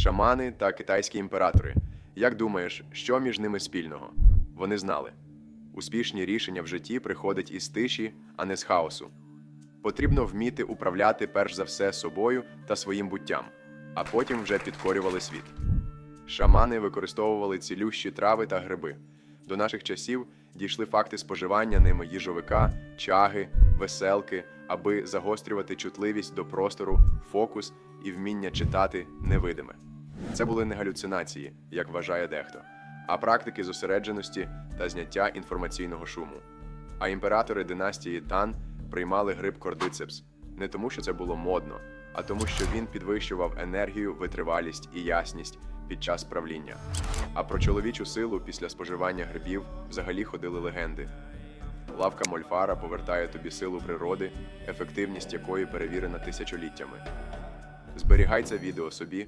Шамани та китайські імператори. Як думаєш, що між ними спільного? Вони знали. Успішні рішення в житті приходять із тиші, а не з хаосу. Потрібно вміти управляти перш за все собою та своїм буттям, а потім вже підкорювали світ. Шамани використовували цілющі трави та гриби. До наших часів дійшли факти споживання ними їжовика, чаги, веселки, аби загострювати чутливість до простору, фокус і вміння читати невидиме. Це були не галюцинації, як вважає дехто, а практики зосередженості та зняття інформаційного шуму. А імператори династії Тан приймали гриб кордицепс не тому, що це було модно, а тому, що він підвищував енергію, витривалість і ясність під час правління. А про чоловічу силу після споживання грибів взагалі ходили легенди. Лавка Мольфара повертає тобі силу природи, ефективність якої перевірена тисячоліттями. Зберігай це відео собі